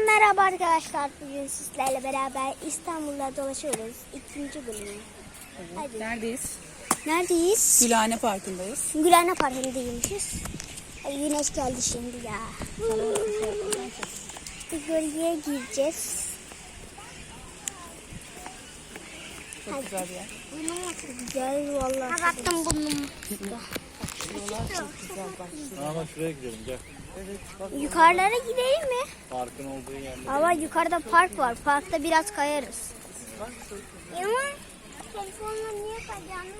merhaba arkadaşlar. Bugün sizlerle beraber İstanbul'da dolaşıyoruz. İkinci bölümü. Hadi. Neredeyiz? Neredeyiz? Gülhane Parkı'ndayız. Gülhane Parkı'ndaymışız. Ay güneş geldi şimdi ya. Bir gölgeye gireceğiz. Çok güzel bir yer. Güzel vallahi. Kapattım burnumu. Ama şuraya gidelim gel. Yukarılara gidelim mi? Parkın olduğu yerde. Ama yukarıda park var. Parkta biraz kayarız. Ama telefonla niye kayacağını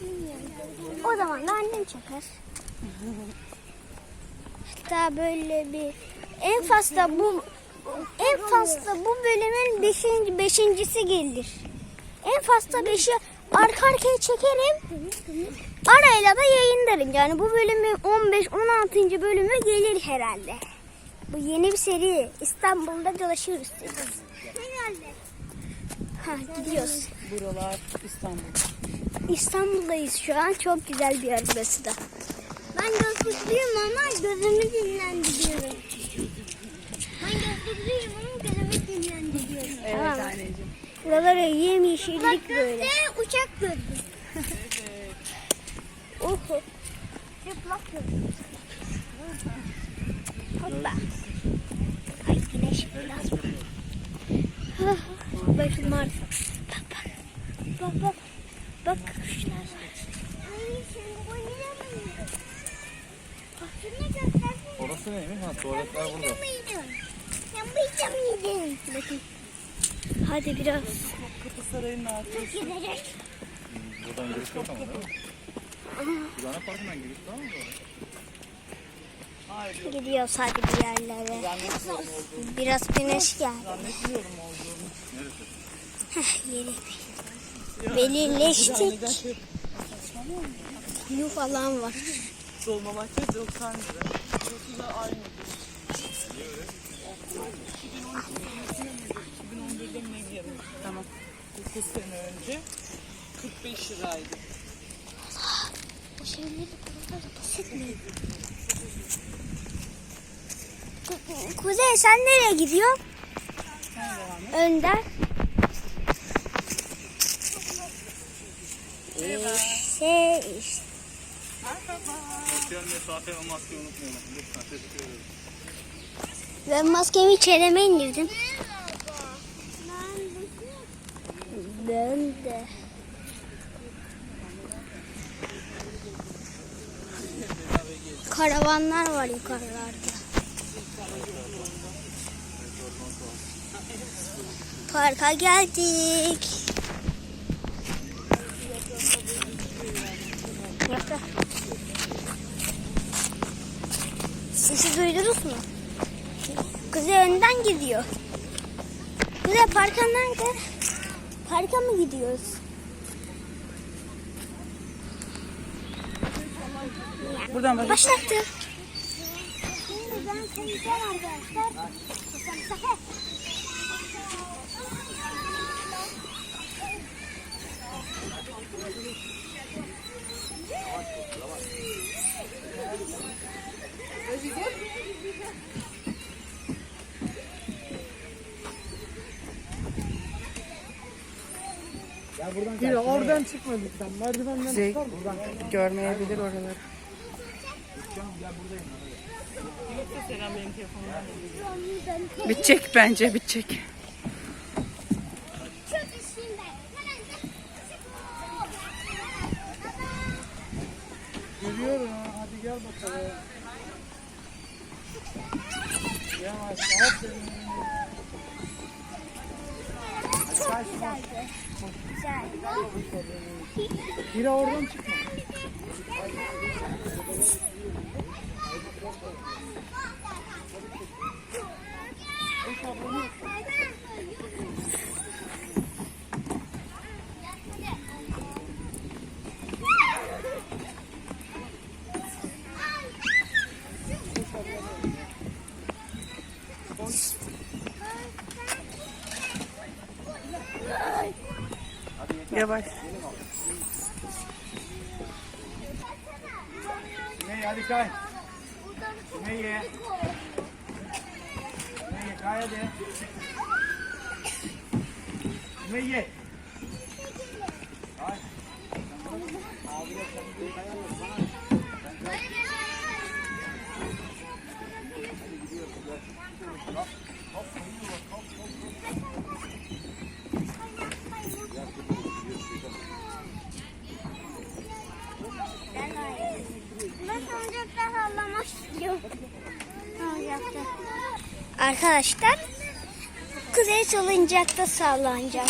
bilmiyorum. O zaman da annem çeker. Hatta böyle bir en fazla bu en fazla bu bölümün beşinci, beşincisi gelir. En fazla beşi arka arkaya çekerim. Arayla da yayınlarım. Yani bu bölümün 15-16. bölümü gelir herhalde. Bu yeni bir seri. İstanbul'da dolaşıyoruz. Herhalde. Ha gidiyoruz. Buralar İstanbul. İstanbul'dayız şu an. Çok güzel bir yer burası da. Ben gözlüklüyüm ama gözümü dinlendiriyorum. Ben gözlüklüyüm ama gözümü dinlendiriyorum. Evet anneciğim. Buraları yemyeşillik böyle. uçak gördüm. Hoppa. Ay güneş biraz. Bak şunlar. Bak bak. Bak bak. Bak kuşlar var. Ay sen oynayamayın. Bak şunu göstersene. Orası neymiş? Ha tuvaletler burada. Bakın. Hadi biraz. Kapı Sarayı'nın altı. Buradan yok ama değil mi? Gülhane Parkı'ndan giriş var mı? Hayır. Gidiyoruz hadi bir yerlere. Biraz güneş geldi. Heh, yeri belirleştik. Kuyu falan var. Dolmabahçe 90 lira. Burası da aynı. 2011'de mi ne girmiş? Tamam. 9 sene önce 45 liraydı. Şeyleri burada basit mi? Ku- Kuzey sen nereye gidiyorsun? Önder. Şey işte. Sosyal mesafe ve maskeyi unutmayalım. Lütfen teşekkür ederim. Ben maskemi içerime indirdim. Ben de. Karavanlar var yukarılarda. Parka geldik. Yaprak. Sesi duydunuz mu? Kuzey önden gidiyor. Kuzey parka nerede? Parka mı gidiyoruz? Buradan bak. Başlattı. Ben konuşacağım arkadaşlar. Bir oradan çıkmadık. Merdivenden Kuzey çıkar buradan. görmeyebilir oraları. Bitecek bence bitecek. Geliyorum ha. Hadi gel bakalım. Yavaş. Aferin. Biri oradan çıkma. Yavaş. Güney hadi kay. Güney ye. Güney ye kay. Kay hadi. Ve ye. Ay. Abiyle sen bir kayalım. Bana Ben salıncakta sallamak istiyorum. Salıncakta. Arkadaşlar kuzey salıncakta sallanacağım.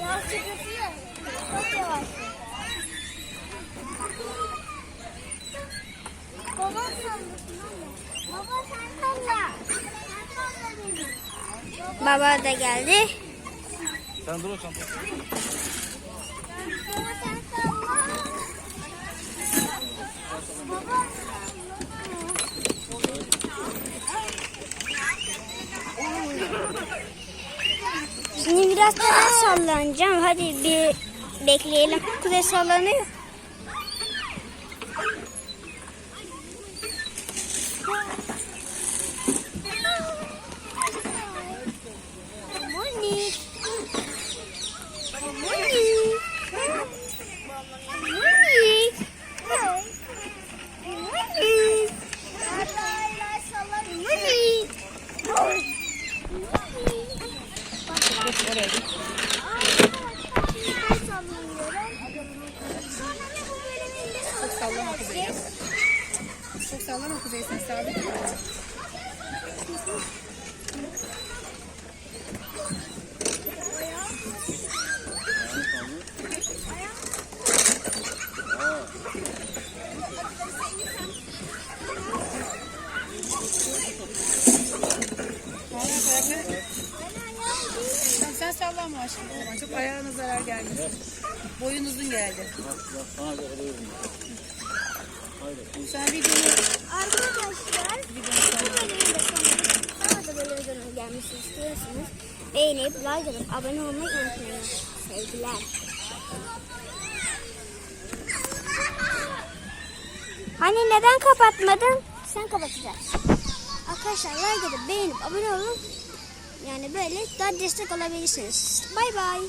Yavaş çıkıyor. Çok yavaş. Baba sallasın Baba sen salla. Sen salla dedim. Baba da geldi. Sen dur o çantayı. Baba sen biraz da ben sallanacağım. Hadi bir bekleyelim. Kuzey sallanıyor. Sallama Kuzey. Çok sallama Kuzey sen sabit. Sen sallama aşkım. Çok ayağına zarar gelmesin. Boyun uzun geldi. Sen videonu Arkadaşlar bu bölümün de sonuna daha da böyle videonun gelmesini istiyorsanız beğenip like atıp abone olmayı unutmayın. Sevgiler. Hani neden kapatmadın? Sen kapatacaksın. Arkadaşlar like atıp beğenip abone olun. Yani böyle daha destek olabilirsiniz. Bay bay.